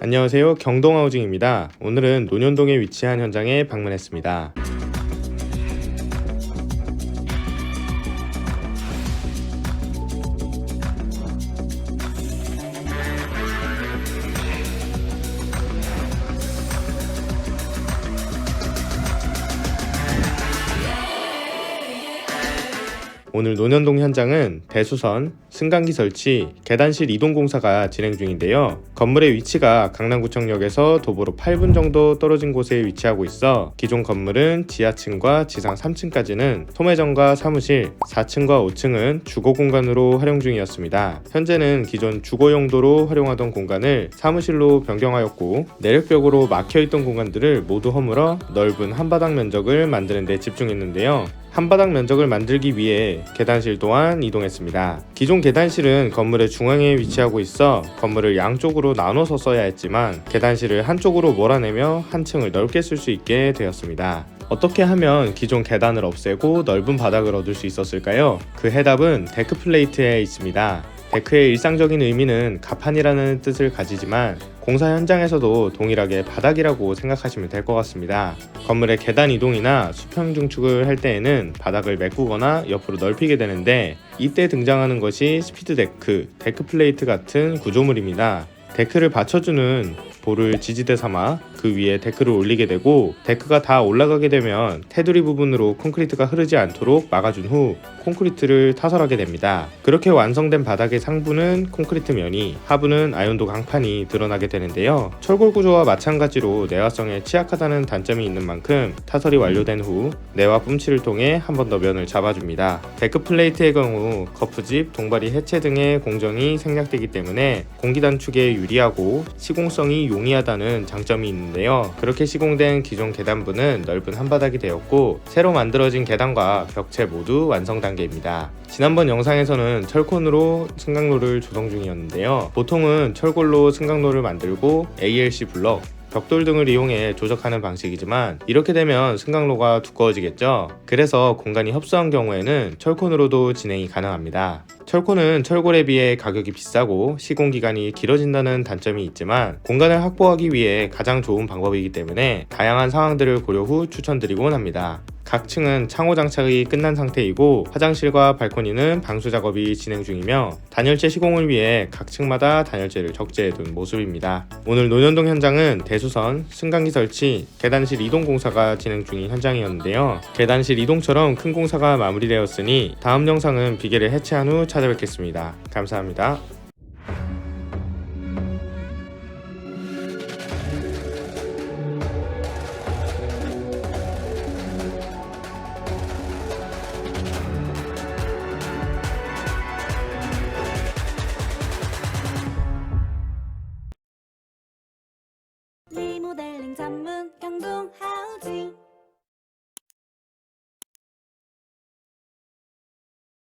안녕하세요. 경동하우징입니다. 오늘은 논현동에 위치한 현장에 방문했습니다. 오늘 논현동 현장은 대수선, 승강기 설치, 계단실 이동 공사가 진행 중인데요. 건물의 위치가 강남구청역에서 도보로 8분 정도 떨어진 곳에 위치하고 있어 기존 건물은 지하층과 지상 3층까지는 소매점과 사무실, 4층과 5층은 주거 공간으로 활용 중이었습니다. 현재는 기존 주거 용도로 활용하던 공간을 사무실로 변경하였고 내력벽으로 막혀있던 공간들을 모두 허물어 넓은 한바닥 면적을 만드는 데 집중했는데요. 한바닥 면적을 만들기 위해 계단실 또한 이동했습니다. 기존 계단실은 건물의 중앙에 위치하고 있어 건물을 양쪽으로 나눠서 써야 했지만 계단실을 한쪽으로 몰아내며 한 층을 넓게 쓸 수 있게 되었습니다. 어떻게 하면 기존 계단을 없애고 넓은 바닥을 얻을 수 있었을까요? 그 해답은 데크 플레이트에 있습니다. 데크의 일상적인 의미는 가판이라는 뜻을 가지지만 공사 현장에서도 동일하게 바닥이라고 생각하시면 될 것 같습니다. 건물의 계단 이동이나 수평 중축을 할 때에는 바닥을 메꾸거나 옆으로 넓히게 되는데 이때 등장하는 것이 스피드 데크, 데크 플레이트 같은 구조물입니다. 데크를 받쳐주는 볼을 지지대 삼아 그 위에 데크를 올리게 되고 데크가 다 올라가게 되면 테두리 부분으로 콘크리트가 흐르지 않도록 막아준 후 콘크리트를 타설하게 됩니다. 그렇게 완성된 바닥의 상부는 콘크리트 면이 하부는 아연도 강판이 드러나게 되는데요. 철골 구조와 마찬가지로 내화성에 취약하다는 단점이 있는 만큼 타설이 완료된 후 내화 뿜치를 통해 한 번 더 면을 잡아줍니다. 데크 플레이트의 경우 거푸집, 동바리 해체 등의 공정이 생략되기 때문에 공기 단축에 유리하고 시공성이 용이하다는 장점이 있는데요. 그렇게 시공된 기존 계단부는 넓은 한바닥이 되었고 새로 만들어진 계단과 벽체 모두 완성 단계입니다. 지난번 영상에서는 철콘으로 승강로를 조성 중이었는데요. 보통은 철골로 승강로를 만들고 ALC 블럭 벽돌 등을 이용해 조작하는 방식이지만 이렇게 되면 승강로가 두꺼워지겠죠. 그래서 공간이 협소한 경우에는 철콘으로도 진행이 가능합니다. 철코는 철골에 비해 가격이 비싸고 시공 기간이 길어진다는 단점이 있지만 공간을 확보하기 위해 가장 좋은 방법이기 때문에 다양한 상황들을 고려 후 추천드리곤 합니다. 각 층은 창호 장착이 끝난 상태이고 화장실과 발코니는 방수 작업이 진행 중이며 단열재 시공을 위해 각 층마다 단열재를 적재해둔 모습입니다. 오늘 논현동 현장은 대수선, 승강기 설치, 계단실 이동 공사가 진행 중인 현장이었는데요. 계단실 이동처럼 큰 공사가 마무리되었으니 다음 영상은 비계를 해체한 후 찾아뵙겠습니다. 감사합니다. 리모델링 전문